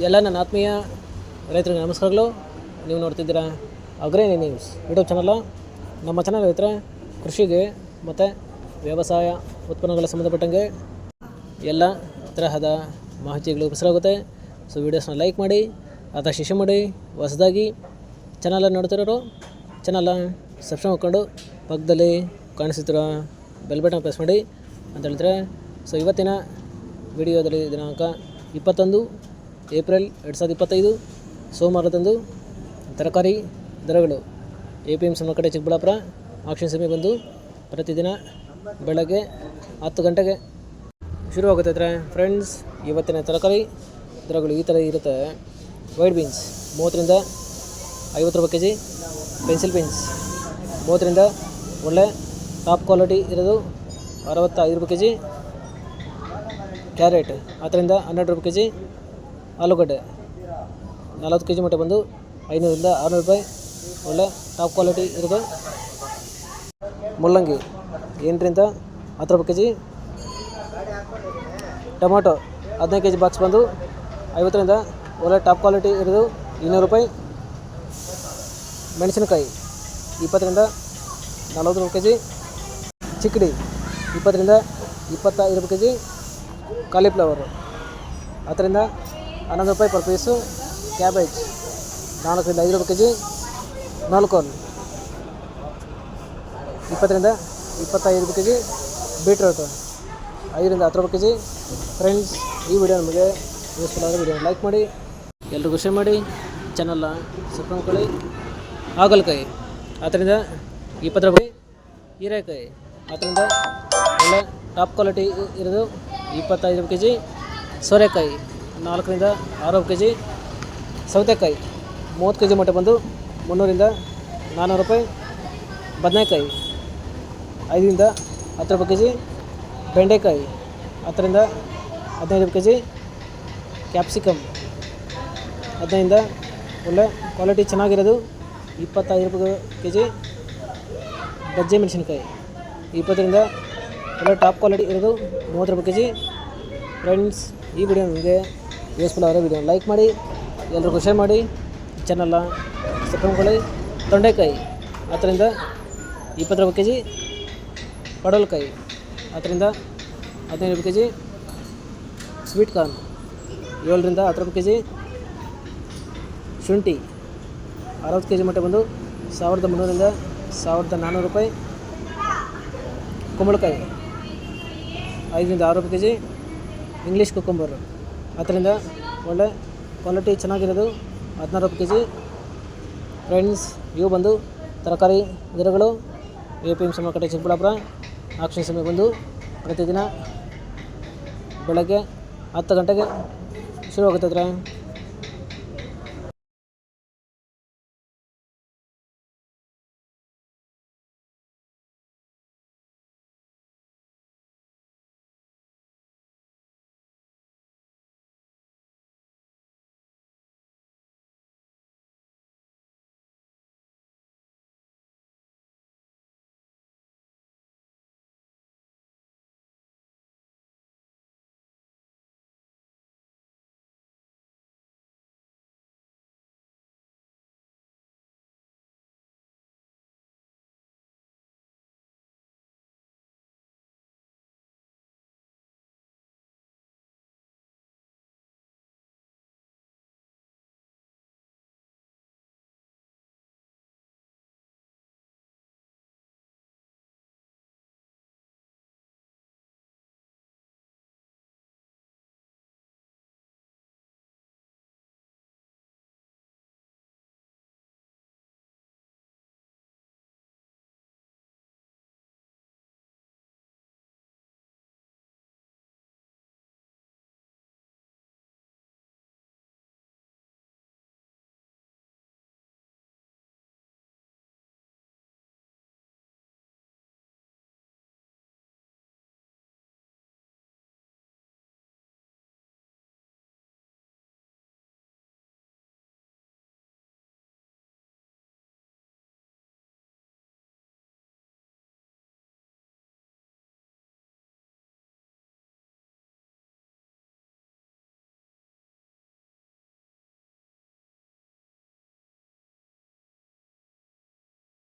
ಎಲ್ಲ ನನ್ನ ಆತ್ಮೀಯ ರೈತರಿಗೆ ನಮಸ್ಕಾರಗಳು. ನೀವು ನೋಡ್ತಿದ್ದೀರಾ ಅಗ್ರೇನಿ ನ್ಯೂಸ್ ಯೂಟ್ಯೂಬ್ ಚಾನಲ್ಲ ನಮ್ಮ ಚಾನಲ್ ರೈತರ, ಕೃಷಿಗೆ ಮತ್ತು ವ್ಯವಸಾಯ ಉತ್ಪನ್ನಗಳ ಸಂಬಂಧಪಟ್ಟಂಗೆ ಎಲ್ಲ ತರಹದ ಮಾಹಿತಿಗಳು ಉಪಸರಾಗುತ್ತೆ. ಸೊ ವೀಡಿಯೋಸ್ನ ಲೈಕ್ ಮಾಡಿ ಅಥವಾ ಶಿಶು ಮಾಡಿ, ಹೊಸದಾಗಿ ಚಾನಲ್ ನೋಡ್ತಿರೋರು, ಚಾನಲ್ ಸಬ್ಸ್ಕ್ರೈಬ್ ಮಾಡ್ಕೊಂಡು ಪಕ್ಕದಲ್ಲಿ ಕಾಣಿಸ್ತಿರೋ ಬೆಲ್ ಬಟನ್ ಪ್ರೆಸ್ ಮಾಡಿ ಅಂತ ಹೇಳಿದ್ರೆ ಸೊ ಇವತ್ತಿನ ವಿಡಿಯೋದಲ್ಲಿ ದಿನಾಂಕ ಇಪ್ಪತ್ತೊಂದು. ಏಪ್ರಿಲ್ ಎರಡು ಸಾವಿರದ ಇಪ್ಪತ್ತೈದು ಸೋಮವಾರದಂದು ತರಕಾರಿ ದರಗಳು. ಎ ಪಿ ಎಂ ಸಿ ಕಡೆ ಚಿಕ್ಕಬಳ್ಳಾಪುರ, ಆಕ್ಷನ್ ಸಮಯ ಬಂದು ಪ್ರತಿದಿನ ಬೆಳಗ್ಗೆ ಹತ್ತು ಗಂಟೆಗೆ ಶುರುವಾಗುತ್ತೈತೆ ಫ್ರೆಂಡ್ಸ್ ಇವತ್ತಿನ ತರಕಾರಿ ದರಗಳು ಈ ಥರ ಇರುತ್ತೆ. ವೈಟ್ ಬೀನ್ಸ್ ಮೂವತ್ತರಿಂದ ಐವತ್ತು ರೂಪಾಯಿ ಕೆ ಜಿ ಪೆನ್ಸಿಲ್ ಬೀನ್ಸ್ ಮೂವತ್ತರಿಂದ ಒಳ್ಳೆ ಟಾಪ್ ಕ್ವಾಲಿಟಿ ಇರೋದು ಅರವತ್ತೈದು ರೂಪಾಯಿ ಕೆ ಜಿ ಕ್ಯಾರೆಟ್ ಹತ್ತರಿಂದ ಹನ್ನೆರಡು ರೂಪಾಯಿ ಕೆ ಜಿ ಆಲೂಗಡ್ಡೆ ನಲವತ್ತು ಕೆ ಜಿ ಮಟ್ಟ ಬಂದು ಐನೂರಿಂದ ಆರುನೂರು ರೂಪಾಯಿ. ಒಳ್ಳೆ ಟಾಪ್ ಕ್ವಾಲಿಟಿ ಇರೋದು. ಮುಲ್ಲಂಗಿ ಎಂಟರಿಂದ ಹತ್ತು ರೂಪಾಯಿ ಕೆ ಜಿ ಟೊಮೊಟೊ ಹದಿನೈದು ಕೆ ಜಿ ಬಾಕ್ಸ್ ಬಂದು ಐವತ್ತರಿಂದ ಒಳ್ಳೆ ಟಾಪ್ ಕ್ವಾಲಿಟಿ ಇರೋದು ಇನ್ನೂರು ರೂಪಾಯಿ. ಮೆಣಸಿನಕಾಯಿ ಇಪ್ಪತ್ತರಿಂದ ನಲವತ್ತು ರೂಪಾಯಿ ಕೆ ಜಿ ಚಿಕ್ಕಡಿ ಇಪ್ಪತ್ತರಿಂದ ಇಪ್ಪತ್ತೈದು ರೂಪಾಯಿ ಕೆ ಜಿ ಕಾಲಿಫ್ಲವರು ಹತ್ತರಿಂದ ಹನ್ನೊಂದು ರೂಪಾಯಿ ಪರ್ ಪೀಸು ಕ್ಯಾಬೇಜ್ ನಾಲ್ಕರಿಂದ ಐದು ರೂಪಾಯಿ ಕೆ ಜಿ ನಾಲ್ಕೋನ್ ಇಪ್ಪತ್ತರಿಂದ ಇಪ್ಪತ್ತೈದು ರೂಪಾಯಿ ಕೆ ಜಿ ಬೀಟ್ರೋಟು ಐದರಿಂದ ಹತ್ತು ರೂಪಾಯಿ ಕೆ ಜಿ ಫ್ರೆಂಡ್ಸ್ ಈ ವಿಡಿಯೋ ನಮಗೆ ಯೂಸ್ಫುಲ್ ಆದ ವಿಡಿಯೋ ಲೈಕ್ ಮಾಡಿ ಎಲ್ಲರಿಗೂ ಶೇರ್ ಮಾಡಿ ಚಾನಲ್ನ ಸಬ್ಸ್ಕ್ರೈಬ್ ಮಾಡ್ಕೊಳ್ಳಿ ಹಾಗಲಕಾಯಿ ಅದರಿಂದ ಇಪ್ಪತ್ತು ರೂಪಾಯಿ, ಹೀರೆಕಾಯಿ ಅದರಿಂದ ಒಳ್ಳೆ ಟಾಪ್ ಕ್ವಾಲಿಟಿ ಇರೋದು ಇಪ್ಪತ್ತೈದು ರೂಪಾಯಿ ಕೆ ಜಿ ಸೋರೆಕಾಯಿ. ನಾಲ್ಕರಿಂದ ಆರು ಕೆ ಜಿ ಸೌತೆಕಾಯಿ. ಮೂವತ್ತು ಕೆ ಜಿ ಮಟ್ಟ ಬಂದು ಮುನ್ನೂರಿಂದ ನಾನ್ನೂರು ರೂಪಾಯಿ ಬದನೆಕಾಯಿ. ಐದರಿಂದ ಹತ್ತು ರೂಪಾಯಿ ಕೆ ಜಿ ಬೆಂಡೆಕಾಯಿ. ಹತ್ತರಿಂದ ಹದಿನೈದು ರೂಪಾಯಿ ಕೆ ಜಿ ಕ್ಯಾಪ್ಸಿಕಮ್. ಹದಿನೈದಿಂದ ಒಳ್ಳೆ ಕ್ವಾಲಿಟಿ ಚೆನ್ನಾಗಿರೋದು ಇಪ್ಪತ್ತೈದು ರೂಪಾಯಿ ಕೆ ಜಿ ಬಜ್ಜೆ ಮೆಣಸಿನ್ಕಾಯಿ. ಇಪ್ಪತ್ತರಿಂದ ಒಳ್ಳೆ ಟಾಪ್ ಕ್ವಾಲಿಟಿ ಇರೋದು ಮೂವತ್ತು ರೂಪಾಯಿ ಕೆ ಜಿ ಫ್ರೆಂಡ್ಸ್, ಈ ವಿಡಿಯೋ ನಿಮಗೆ ಯೂಸ್ಫುಲ್ ಆಗಿರೋ ವಿಡಿಯೋ ಲೈಕ್ ಮಾಡಿ ಎಲ್ಲರಿಗೂ ಶೇರ್ ಮಾಡಿ. ಚಾನಲ್ನ ಸಬ್ಸ್ಕ್ರೈಬ್ ತೊಂಡೆಕಾಯಿ ಅದರಿಂದ ಇಪ್ಪತ್ತು ರೂಪಾಯಿ ಕೆ ಜಿ ಪಡವಲಕಾಯಿ ಹತ್ತರಿಂದ ಹದಿನೈದು ರೂಪಾಯಿ ಕೆ ಜಿ ಸ್ವೀಟ್ ಕಾರ್ನ್ ಏಳರಿಂದ ಹತ್ತು ರೂಪಾಯಿ ಕೆ ಜಿ ಶುಂಠಿ, ಅರವತ್ತು ಕೆ ಜಿ ಮಟ್ಟ ಬಂದು ಸಾವಿರದ ಮುನ್ನೂರಿಂದ ಸಾವಿರದ ನಾನ್ನೂರು ರೂಪಾಯಿ. ಕುಂಬಳಕಾಯಿ, ಐದರಿಂದ ಆರು ರೂಪಾಯಿ ಕೆ ಜಿ ಇಂಗ್ಲೀಷ್ ಕುಕ್ಕಂಬರು ಹತ್ತರಿಂದ ಒಳ್ಳೆ ಕ್ವಾಲಿಟಿ ಚೆನ್ನಾಗಿರೋದು. ಹದಿನಾರು ರೂಪಾಯಿ ಕೆ ಜಿ ಫ್ರೆಂಡ್ಸ್ ಇವು ಬಂದು ತರಕಾರಿ ಗಿಡಗಳು A P M C market Chikkaballapura auction ಸಮಯ ಬಂದು ಪ್ರತಿದಿನ ಬೆಳಗ್ಗೆ ಹತ್ತು ಗಂಟೆಗೆ ಶುರುವಾಗುತ್ತದೆ